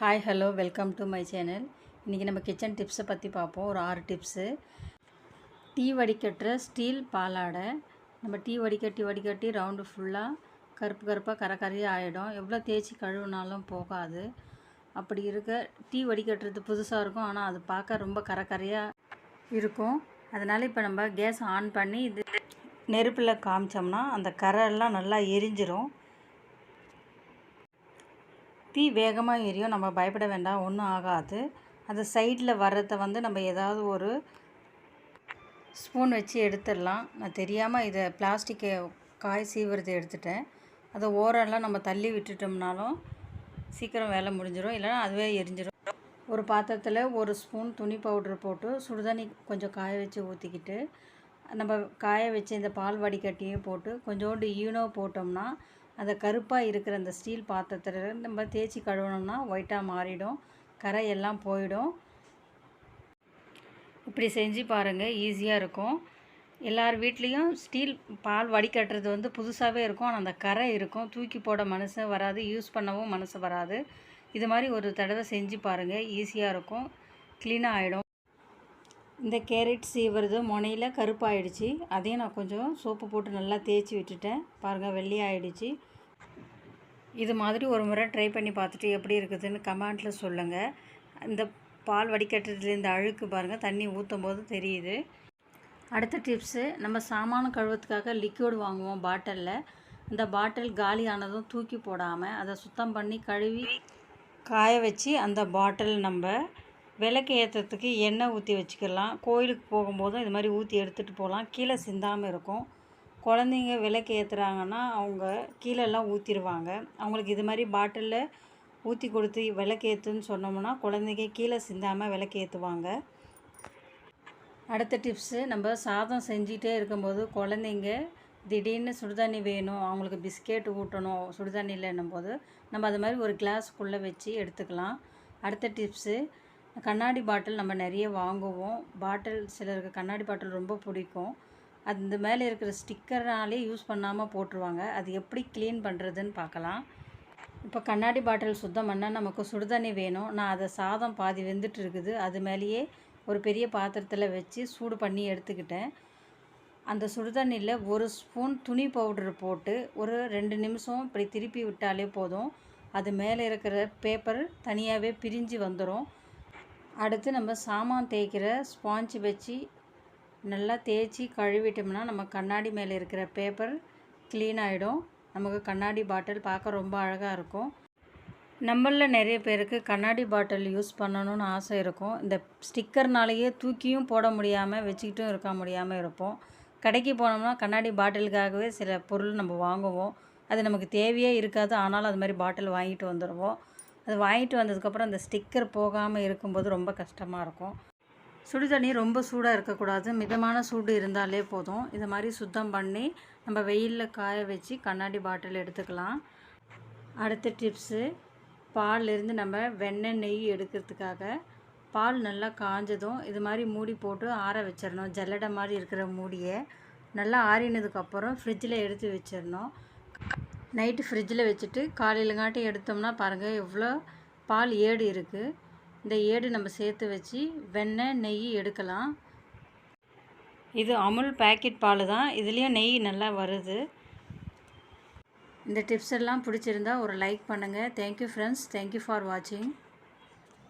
Hi hello welcome to my channel இன்றைக்கி நம்ம kitchen டிப்ஸை பற்றி பார்ப்போம். ஒரு ஆறு டிப்ஸு டீ வடிகட்டுற ஸ்டீல் பாலாடை நம்ம டீ வடிகட்டி வடிகட்டி ரவுண்டு ஃபுல்லாக கருப்பு கருப்பாக கரை கரையாக ஆகிடும் எவ்வளோ தேய்ச்சி கழுவுனாலும் போகாது. அப்படி இருக்க டீ வடிகட்டுறது புதுசாக இருக்கும். ஆனால் அது பார்க்க ரொம்ப கரை கரையாக இருக்கும். அதனால் இப்போ நம்ம கேஸ் ஆன் பண்ணி இது நெருப்பில் காமிச்சோம்னா அந்த கரெல்லாம் நல்லா எரிஞ்சிரும். தீ வேகமாக எரியும். நம்ம பயப்பட வேண்டாம். ஒன்றும் ஆகாது. அந்த சைடில் வர்றதை வந்து நம்ம ஏதாவது ஒரு ஸ்பூன் வச்சு எடுத்துடலாம். நான் தெரியாமல் இதை பிளாஸ்டிக்கை காய் சீவுறது எடுத்துட்டேன். அதை ஓரெல்லாம் நம்ம தள்ளி விட்டுட்டோம்னாலும் சீக்கிரம் வேலை முடிஞ்சிடும் இல்லைன்னா அதுவே எரிஞ்சிடும் ஒரு பாத்திரத்தில் ஒரு ஸ்பூன் துணி பவுடர் போட்டு சுடுதண்ணி கொஞ்சம் காய வச்சு ஊற்றிக்கிட்டு நம்ம காய வச்சு இந்த பால் வடிகட்டியும் போட்டு கொஞ்சோண்டு ஈனோ போட்டோம்னா அந்த கருப்பாக இருக்கிற அந்த ஸ்டீல் பாத்திரத்தில் நம்ம தேய்ச்சி கழுவினோம்னா ஒயிட்டாக மாறிடும். கரை எல்லாம் போயிடும். இப்படி செஞ்சு பாருங்கள் ஈஸியாக இருக்கும். எல்லார் வீட்லேயும் ஸ்டீல் பால் வடிகட்டுறது வந்து புதுசாகவே இருக்கும். ஆனால் அந்த கரை இருக்கும். தூக்கி போட மனசு வராது யூஸ் பண்ணவும் மனசு வராது. இது மாதிரி ஒரு தடவை செஞ்சு பாருங்கள் ஈஸியாக இருக்கும். க்ளீனாக ஆகிடும் இந்த கேரட் சீவுறது முனையில் கருப்பாயிடுச்சு. அதையும் நான் கொஞ்சம் சோப்பு போட்டு நல்லா தேய்ச்சி விட்டுட்டேன். பாருங்கள் வெள்ளி ஆகிடுச்சி இது மாதிரி ஒரு முறை ட்ரை பண்ணி பார்த்துட்டு எப்படி இருக்குதுன்னு கமெண்ட்டில் சொல்லுங்கள் இந்த பால் வடிகட்டுறதுல இந்த அழுக்கு பாருங்கள் தண்ணி ஊற்றும் போது தெரியுது. அடுத்த டிப்ஸு நம்ம சாமான கழுவுறதுக்காக லிக்யூட் வாங்குவோம் பாட்டிலில் இந்த பாட்டில் காலியானதும் தூக்கி போடாமல் அதை சுத்தம் பண்ணி கழுவி காய வச்சு அந்த பாட்டில் நம்ம விளக்கு ஏற்றுறதுக்கு எண்ணெய் ஊற்றி வச்சுக்கலாம். கோயிலுக்கு போகும்போதும் இது மாதிரி ஊற்றி எடுத்துகிட்டு போகலாம். கீழே சிந்தாமல் இருக்கும். குழந்தைங்க விளக்கு ஏற்றுறாங்கன்னா அவங்க கீழெல்லாம் ஊற்றிடுவாங்க அவங்களுக்கு இது மாதிரி பாட்டிலில் ஊற்றி கொடுத்து விளக்கு ஏற்றுன்னு சொன்னோம்னா குழந்தைங்க கீழே சிந்தாமல் விளக்கு ஏற்றுவாங்க அடுத்த டிப்ஸு நம்ம சாதம் செஞ்சிகிட்டே இருக்கும்போது குழந்தைங்க திடீர்னு சுடுதண்ணி வேணும் அவங்களுக்கு பிஸ்கெட் ஊட்டணும் சுடுதண்ணி இல்லைன்னும் போது நம்ம அது மாதிரி ஒரு கிளாஸ்க்குள்ளே வச்சு எடுத்துக்கலாம். அடுத்த டிப்ஸு கண்ணாடி பாட்டில் நம்ம நிறைய வாங்குவோம். பாட்டில் சிலருக்கு கண்ணாடி பாட்டில் ரொம்ப பிடிக்கும். அந்த மேலே இருக்கிற ஸ்டிக்கர்னாலே யூஸ் பண்ணாமல் போட்டுருவாங்க. அது எப்படி க்ளீன் பண்ணுறதுன்னு பார்க்கலாம். இப்போ கண்ணாடி பாட்டில் சுத்தம் பண்ணால் நமக்கு சுடுதண்ணி வேணும். நான் அதை சாதம் பாதி வெந்துட்டு இருக்குது. அது மேலேயே ஒரு பெரிய பாத்திரத்தில் வச்சு சூடு பண்ணி எடுத்துக்கிட்டேன். அந்த சுடுதண்ணியில் ஒரு ஸ்பூன் துணி பவுடர் போட்டு ஒரு ரெண்டு நிமிஷம் இப்படி திருப்பி விட்டாலே போதும். அது மேலே இருக்கிற பேப்பர் தனியாகவே பிரிஞ்சு வந்துடும் அடுத்து நம்ம சாமான் தேய்க்கிற ஸ்பாஞ்ச் வச்சு நல்லா தேய்ச்சி கழுவிட்டோம்னா நம்ம கண்ணாடி மேலே இருக்கிற பேப்பர் க்ளீன் ஆகிடும் நமக்கு கண்ணாடி பாட்டில் பார்க்க ரொம்ப அழகாக இருக்கும். நம்மளில் நிறைய பேருக்கு கண்ணாடி பாட்டில் யூஸ் பண்ணணும்னு ஆசை இருக்கும். இந்த ஸ்டிக்கர்னாலேயே தூக்கியும் போட முடியாமல் வச்சுக்கிட்டும் இருக்க முடியாமல் இருப்போம். கடைக்கு போனோம்னா கண்ணாடி பாட்டிலுக்காகவே சில பொருள் நம்ம வாங்குவோம். அது நமக்கு தேவையே இருக்காது. ஆனாலும் அது மாதிரி பாட்டில் வாங்கிட்டு வந்துடுவோம். அது வாங்கிட்டு வந்ததுக்கப்புறம் அந்த ஸ்டிக்கர் போகாமல் இருக்கும்போது ரொம்ப கஷ்டமாக இருக்கும். சுடு தண்ணி ரொம்ப சூடாக இருக்கக்கூடாது. மிதமான சூடு இருந்தாலே போதும். இது மாதிரி சுத்தம் பண்ணி நம்ம வெயிலில் காய வச்சு கண்ணாடி பாட்டில் எடுத்துக்கலாம். அடுத்த டிப்ஸு பால்லேருந்து நம்ம வெண்ணெய் நெய் எடுக்கிறதுக்காக பால் நல்லா காஞ்சதும் இது மாதிரி மூடி போட்டு ஆற வச்சிடணும். ஜல்லடை மாதிரி இருக்கிற மூடியை நல்லா ஆறினதுக்கப்புறம் ஃப்ரிட்ஜில் எடுத்து வச்சிடணும். நைட்டு ஃப்ரிட்ஜில் வச்சுட்டு காலையிலங்காட்டி எடுத்தோம்னா பாருங்கள் எவ்வளோ பால் ஏடு இருக்குது இந்த ஏடு நம்ம சேர்த்து வச்சு வெண்ணெய் நெய் எடுக்கலாம். இது அமுல் பேக்கெட் பால் தான். இதுலேயும் நெய் நல்லா வருது. இந்த டிப்ஸ் எல்லாம் பிடிச்சிருந்தா ஒரு லைக் பண்ணுங்கள் தேங்க்யூ ஃப்ரெண்ட்ஸ் தேங்க்யூ ஃபார் வாட்சிங்